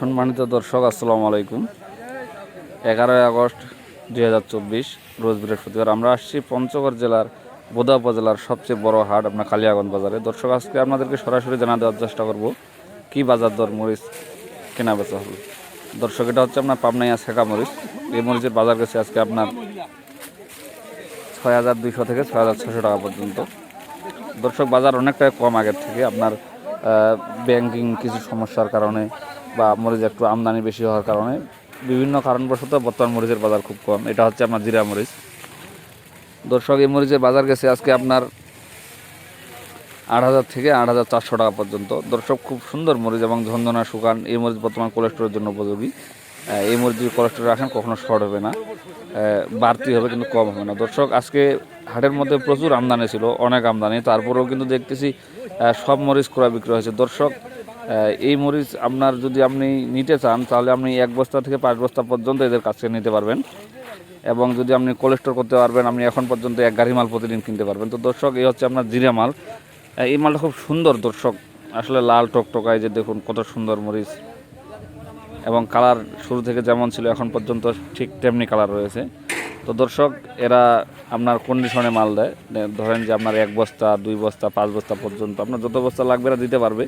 সম্মানিত দর্শক, আসসালামু আলাইকুম। এগারোই আগস্ট দুই হাজার চব্বিশ, রোজ বৃহস্পতিবার আমরা আসছি পঞ্চগড় জেলার বোদা উপজেলার সবচেয়ে বড় হাট আপনার কালিয়াগঞ্জ বাজারে। দর্শক, আজকে আপনাদেরকে সরাসরি জানা দেওয়ার চেষ্টা করব, কি বাজার দর মরিচ কেনা বেচা হবে দর্শক, এটা হচ্ছে আপনার পাবনাইয়া শেখা মরিচ। এই মরিচের বাজার গেছে আজকে আপনার ছয় হাজার দুইশো থেকে ছয় হাজার ছশো টাকা পর্যন্ত। দর্শক, বাজার অনেকটাই কম আগের থেকে। আপনার ব্যাংকিং কিছু সমস্যার কারণে বা মরিচ একটু আমদানি বেশি হওয়ার কারণে বিভিন্ন কারণবশত বর্তমান মরিচের বাজার খুব কম। এটা হচ্ছে আপনার জিরা মরিচ। দর্শক, এই মরিচের বাজার গেছে আজকে আপনার আট হাজার থেকে আট হাজার চারশো টাকা পর্যন্ত। দর্শক, খুব সুন্দর মরিচ এবং ঝন্দনা শুকান এই মরিচ বর্তমান কোলেস্ট্রলের জন্য উপযোগী। এই মরিচ যদি কোলেস্ট্রল রাখেন কখনো শর্ট হবে না। বাড়তি হবে কিন্তু কম হবে না। দর্শক, আজকে হাটের মধ্যে প্রচুর আমদানি ছিল, অনেক আমদানি। তারপরেও কিন্তু দেখতেছি সব মরিচ ক্রয় বিক্রয় হয়েছে। দর্শক এই মরিচ আপনার যদি আপনি নিতে চান, তাহলে আপনি এক বস্তা থেকে পাঁচ বস্তা পর্যন্ত এদের কাছ থেকে নিতে পারবেন। এবং যদি আপনি কোলেস্টোর করতে পারবেন, আপনি এখন পর্যন্ত এক গাড়ি মাল প্রতিদিন কিনতে পারবেন। তো দর্শক, এই হচ্ছে আপনার জিরা মাল। এই মালটা খুব সুন্দর দর্শক। আসলে লাল টকটকায় যে দেখুন কত সুন্দর মরিচ। এবং কালার শুরু থেকে যেমন ছিল, এখন পর্যন্ত ঠিক তেমনি কালার রয়েছে। তো দর্শক, এরা আপনার কন্ডিশনে মাল দেয়। ধরেন যে আপনার এক বস্তা, দুই বস্তা, পাঁচ বস্তা পর্যন্ত আপনার যত বস্তা লাগবে এরা দিতে পারবে।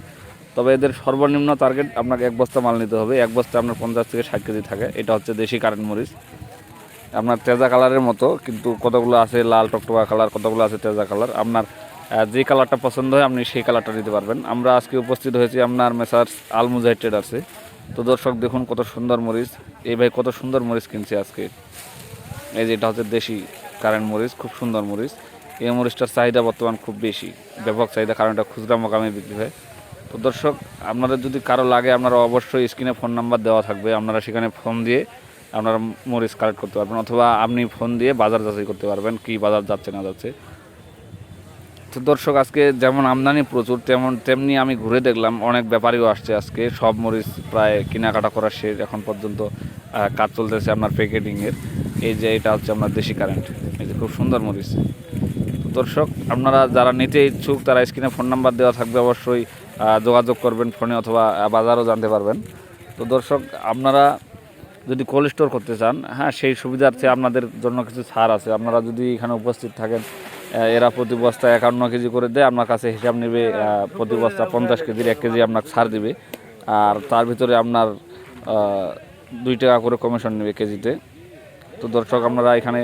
তবে এদের সর্বনিম্ন টার্গেট আপনাকে এক বস্তা মাল নিতে হবে। এক বস্তা আপনার পঞ্চাশ থেকে ষাট কেজি থাকে। এটা হচ্ছে দেশি কারেন্ট মরিচ। আপনার তেজা কালারের মতো, কিন্তু কতগুলো আছে লাল টকটকা কালার কতগুলো আছে তেজা কালার আপনার যে কালারটা পছন্দ হয়, আপনি সেই কালারটা নিতে পারবেন। আমরা আজকে উপস্থিত হয়েছি আপনার মেসার্স আলমুজাই ট্রেডার্সে তো দর্শক, দেখুন কত সুন্দর মরিচ। এই ভাই কত সুন্দর মরিচ কিনছে আজকে। এই যে এটা হচ্ছে দেশি কারেন্ট মরিচ, খুব সুন্দর মরিচ। এই মরিচটার চাহিদা বর্তমান খুব বেশি। ব্যাপক চাহিদা, কারণ এটা খুচরা মোকামে বিক্রি হয়। তো দর্শক, আপনাদের যদি কারও লাগে, আপনারা অবশ্যই স্ক্রিনে ফোন নাম্বার দেওয়া থাকবে। আপনারা সেখানে ফোন দিয়ে আপনারা মরিচ কালেক্ট করতে পারবেন, অথবা আপনি ফোন দিয়ে বাজার যাচাই করতে পারবেন, কি বাজার যাচ্ছে, না যাচ্ছে। তো দর্শক, আজকে যেমন আমদানি প্রচুর, তেমন তেমনি আমি ঘুরে দেখলাম, অনেক ব্যাপারীও আসছে আজকে। সব মরিচ প্রায় কেনাকাটা করা শেষ এখন পর্যন্ত। কাজ চলতেছে আপনার প্যাকেটিংয়ের এই যে এটা হচ্ছে আপনার দেশি কারেন্ট এই যে খুব সুন্দর মরিচ। দর্শক, আপনারা যারা নিতে ইচ্ছুক, তারা স্ক্রিনে ফোন নাম্বার দেওয়া থাকবে, অবশ্যই যোগাযোগ করবেন ফোনে অথবা বাজারও জানতে পারবেন। তো দর্শক, আপনারা যদি কোল্ড স্টোর করতে চান হ্যাঁ সেই সুবিধার্থে আপনাদের জন্য কিছু ছাড় আছে। আপনারা যদি এখানে উপস্থিত থাকেন এরা প্রতি বস্তা একান্ন কেজি করে দেয়, আপনার কাছে হিসাব নেবে প্রতি বস্তা পঞ্চাশ কেজির এক কেজি আপনাকে ছাড় দিবে। আর তার ভিতরে আপনার দুই টাকা করে কমিশন নেবে কেজিতে। তো দর্শক, আপনারা এখানে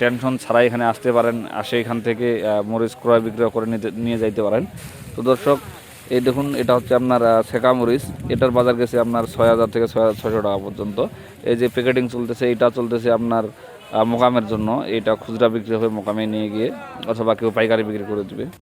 টেনশন ছাড়াই এখানে আসতে পারেন, আসে এখান থেকে মরিচ ক্রয় বিক্রয় করে নিতে, নিয়ে যাইতে পারেন। তো দর্শক, এই দেখুন, এটা হচ্ছে আপনার ছেঁকা মরিচ। এটার বাজার গেছে আপনার ছয় হাজার থেকে ছয় হাজার ছশো টাকা পর্যন্ত। এই যে প্যাকেটিং চলতেছে, এটা চলতেছে আপনার মোকামের জন্য। এটা খুচরা বিক্রি হবে মোকামে নিয়ে গিয়ে, অথবা কেউ পাইকারি বিক্রি করে দিবে।